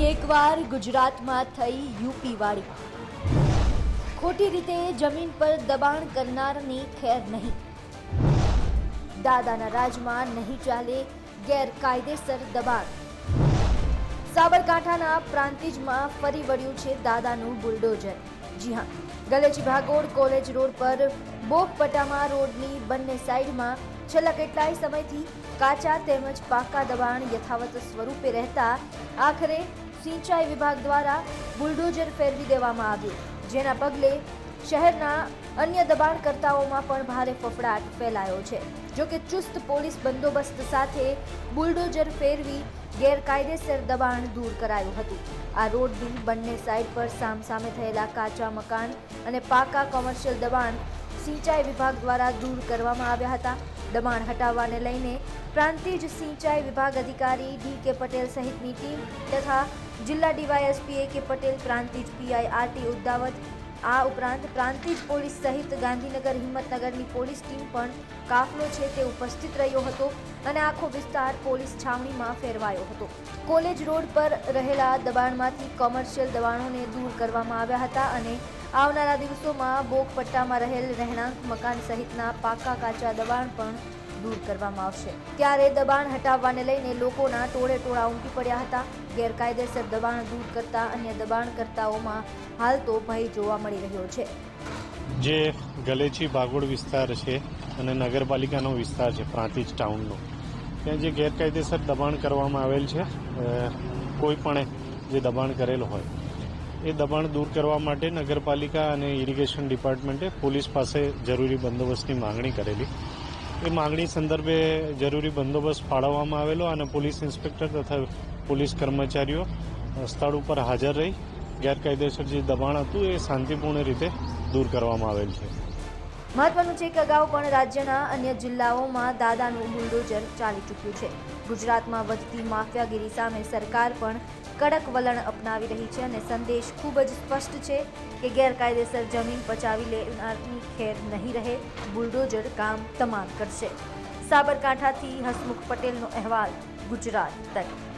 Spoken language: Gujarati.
એકવાર ગુજરાતમાં થઈ યુપી વાળી. ખોટી રીતે જમીન પર દબાણ કરનારની ખેર નહીં. દાદાના રાજમાં નહીં ચાલે ગેરકાયદેસર દબાણ. સાબરકાંઠાના પ્રાંતિજમાં ફરી વળ્યું છે દાદાનું બુલડોઝર. જી હા, ગલેજી ભાગોળ કોલેજ રોડ પર બોગપટામાં રોડની બંને સાઈડમાં છેલ્લા કેટલાય સમયથી કાચા તેમજ પાકા દબાણ યથાવત સ્વરૂપે રહેતા આખરે સિંચાઈ વિભાગ દ્વારા બુલડોઝર ફેરવી દેવામાં આવ્યું. જેના પગલે શહેરના અન્ય દબાણકર્તાઓમાં પણ ભારે ફફડાટ ફેલાયો છે. જોકે ચુસ્ત પોલીસ બંદોબસ્ત સાથે બુલડોઝર ફેરવી ગેરકાયદેસર દબાણ દૂર કરાયું હતું. આ રોડની બંને સાઈડ પર સામસામે થયેલા કાચા મકાન અને પાકા કોમર્શિયલ દબાણ સિંચાઈ વિભાગ દ્વારા દૂર કરવામાં આવ્યા હતા. દબાણ હટાવવાને લઈને પ્રાંતિજ સિંચાઈ વિભાગ અધિકારી ડી કે પટેલ સહિતની ટીમ તથા જિલ્લા DYSP A K Patel Prantij PI R T. Uddawat ઉપરાંત પ્રાંતિજ પોલીસ સહિત ગાંધીનગર, હિંમતનગરની પોલીસ ટીમ પણ કાફલો છે તે ઉપસ્થિત રહ્યો હતો અને આખો વિસ્તાર પોલીસ છાવણીમાં ફેરવાયો હતો. કોલેજ રોડ પર રહેલા દબાણમાંથી કોમર્શિયલ દબાણોને દૂર કરવામાં આવ્યા હતા અને આવનારા દિવસોમાં બોગપટ્ટામાં રહેલ રહેણાંક મકાન સહિતના પાકા કાચા દબાણ પણ દૂર કરવામાં આવશે. ત્યારે દબાણ હટાવવાને લઈને લોકોના ટોળે ટોળા ઉમટી પડ્યા હતા. ગેરકાયદેસર દબાણ દૂર કરતા અન્ય દબાણકર્તાઓમાં હાલ તો ભય જોવા મળી રહ્યો છે. જે ગલેચી બાગોળ વિસ્તાર છે અને નગરપાલિકાનો વિસ્તાર છે, પ્રાંતિજ ટાઉનનો. ત્યાં જે ગેરકાયદેસર દબાણ કરવામાં આવેલ છે કોઈ પણ જે દબાણ કરેલ હોય, એ દબાણ દૂર કરવા માટે નગરપાલિકા અને ઇરિગેશન ડિપાર્ટમેન્ટે પોલીસ પાસે જરૂરી બંદોબસ્તની માંગણી કરેલી. એ માંગણી સંદર્ભે જરૂરી બંદોબસ્ત ફાળવવામાં આવેલો અને પોલીસ ઇન્સ્પેક્ટર તથા પોલીસ કર્મચારીઓ સ્થળ ઉપર હાજર રહી. ગેરકાયદેસર જે દબાણ હતું એ શાંતિપૂર્ણ રીતે દૂર કરવામાં આવેલ છે. મહત્વનું છે કે અગાઉ પણ રાજ્યના અન્ય જિલ્લાઓમાં દાદાનું બુલડોઝર ચાલી ચૂક્યું છે. ગુજરાતમાં વધતી માફિયાગીરી સામે સરકાર પણ કડક વલણ અપનાવી રહી છે અને સંદેશ ખૂબ જ સ્પષ્ટ છે કે ગેરકાયદેસર જમીન પચાવી લેનારની ખેર નહીં રહે. બુલડોઝર કામ તમામ કરશે. સાબરકાંઠાથી હસમુખ પટેલનો અહેવાલ ગુજરાત તક.